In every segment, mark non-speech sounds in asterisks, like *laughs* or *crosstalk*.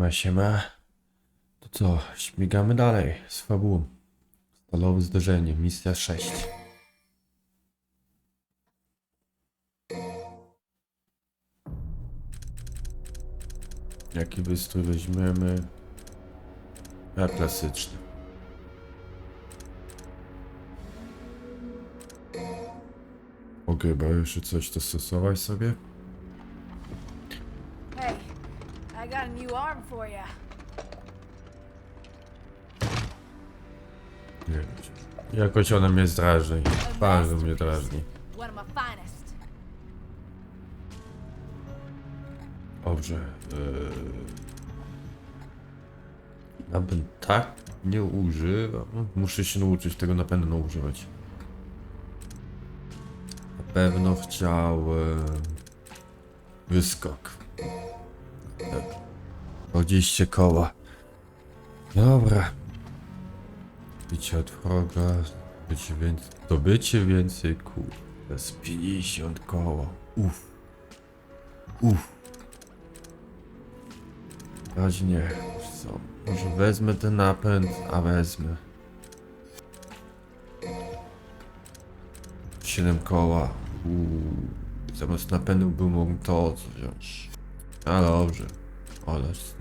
Siema, siema. To co, śmigamy dalej z fabułą. Stalowe zderzenie, misja 6. Jaki wystrój weźmiemy? Ja klasyczny. Mogę chyba jeszcze coś dostosować sobie? New arm for you. Jakoś ona mnie drażni. Bardzo mnie drażni. Dobrze. Yy... Ja bym tak nie używał. Muszę się nauczyć tego na pewno używać. Na pewno chciałem wyskok. Tak. 20 koła. Dobra. Bicie od wroga. Bycie więcej. Dobycie więcej. To jest 50 koła. Uff. Uff. Razie nie. Wiesz Co? Może wezmę ten napęd, a wezmę. 7 koła. Uuu. Zamiast napędu bym mógł to wziąć. A dobrze. Oleż.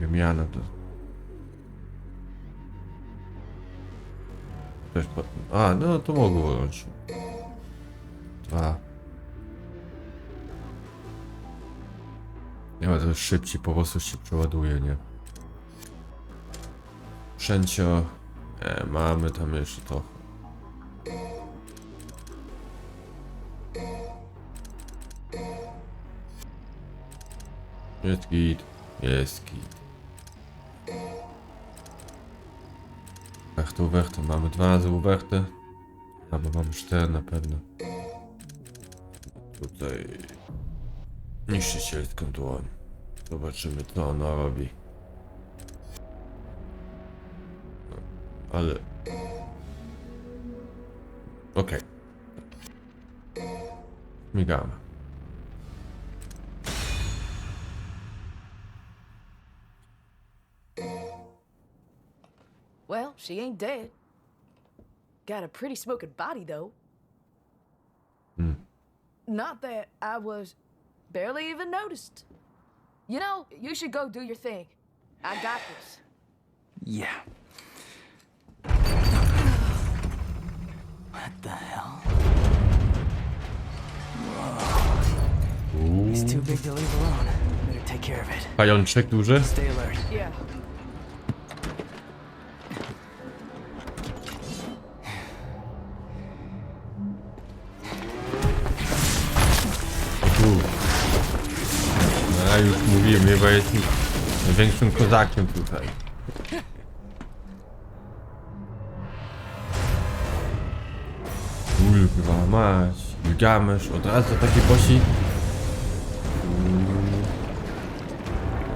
Wymiana to. Też po... A, no to mogę wziąć. Dwa. Nie ma to szybciej, po prostu się przeładuje, nie? Wszęcio. E, mamy tam jeszcze to. Jest git. Jest git. Wertę, wertę. Mamy dwa razy wertę. Albo mamy cztery na pewno. Tutaj niszczycielską dłoń. Zobaczymy co ona robi. No, Ale... Okej. Migamy. Well, she ain't dead. Got a pretty smoking body, though. Hmm. Not that I was barely even noticed. You know, you should go do your thing. I got this. Yeah. What the hell? He's too big to leave alone. Better take care of it. Pajączek duży? Stay alert. Yeah. Ja już mówiłem, chyba jest największym kozakiem tutaj. Kurwa mać, Gilgamesz, od razu taki.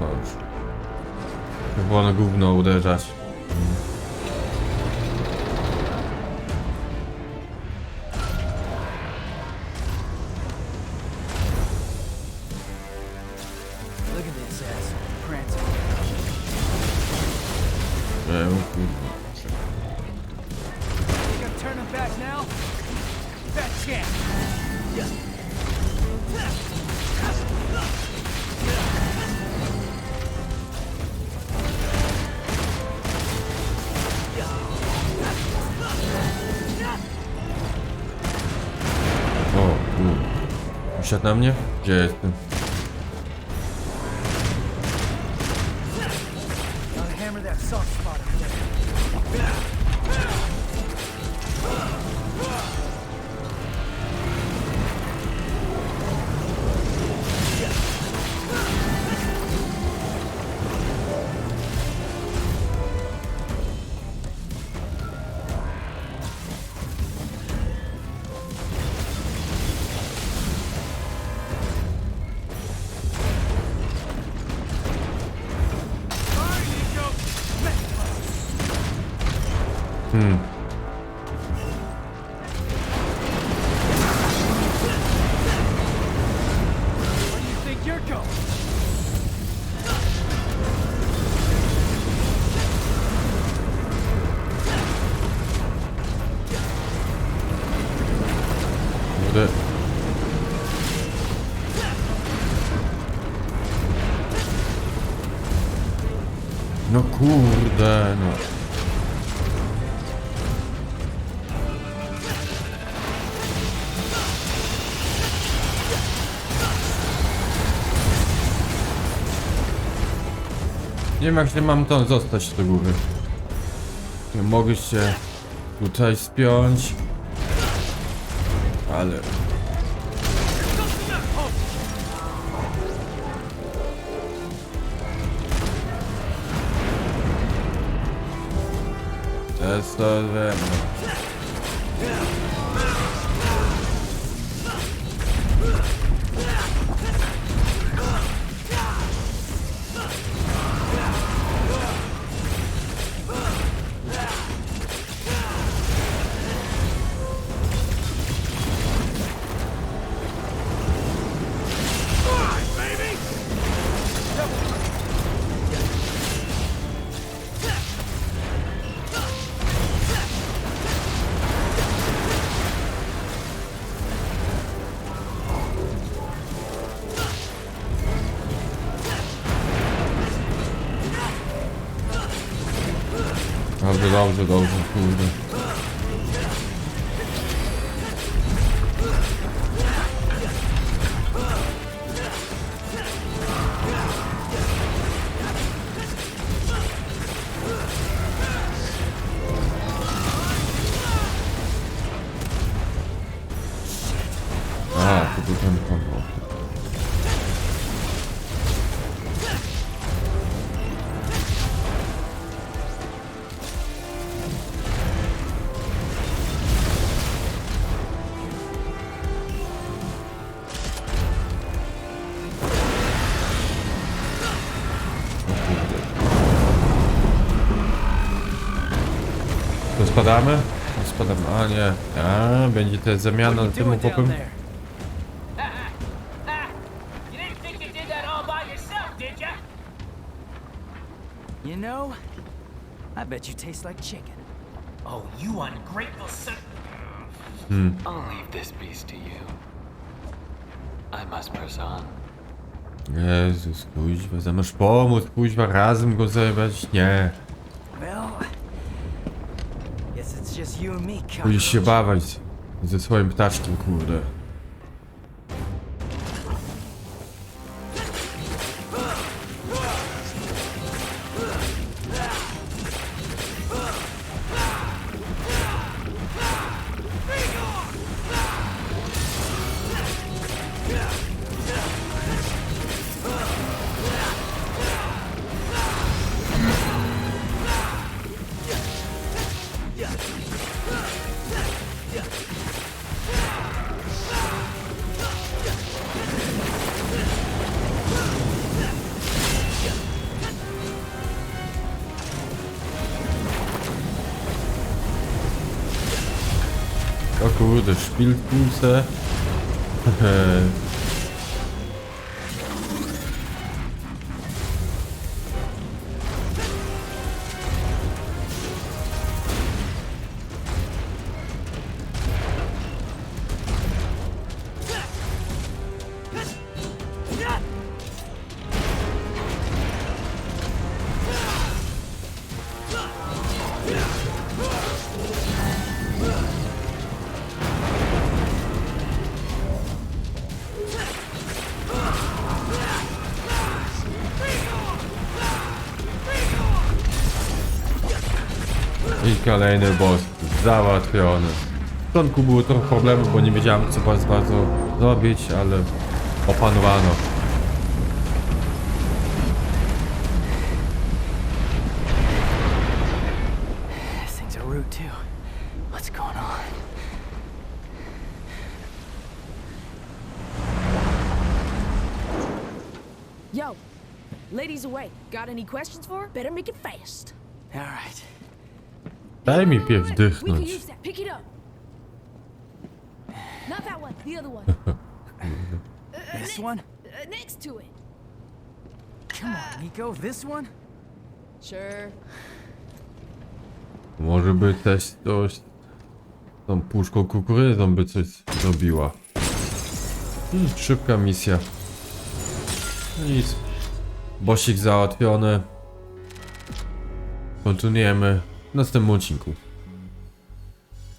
Dobrze. Chyba na gówno uderzać. Turn him back now? That chance. O, kurwa. Usiadł na mnie? Gdzie jestem? Hmm. No kurde, no. Nie wiem jak nie mam to zostać do góry. Nie mogę się tutaj spiąć. Ale... To jest to wiem. Dobrze, dobrze, dobrze, spadamy? Spadamy. A nie. A, będzie to zamiana popem. there? You know, I bet you taste like chicken. Oh, you ungrateful son. I'll leave this beast to you. I must press on. Jezus, kuźwa, zamiast pomóc, kuźwa, razem go zajebać? Nie. Pójdziesz się bawić ze swoim ptaszkiem, kurde. O kurde, *laughs* kolejny boss załatwiony. W początku było trochę problemów, bo nie wiedziałem co bardzo, bardzo zrobić, ale opanowano. Yo, ladies away. Got any questions for her? Better make it fast. All right. Daj mi pierw We can dychnąć. use that. Pick it up. Not that one. The other one. Uh, This ne- one? next to it. Come on, Nico. This one? Sure. Może by też coś tą puszką kukurydzą by coś zrobiła. Szybka misja. Nic. Bosik załatwiony. kontynuujemy następnym odcinku.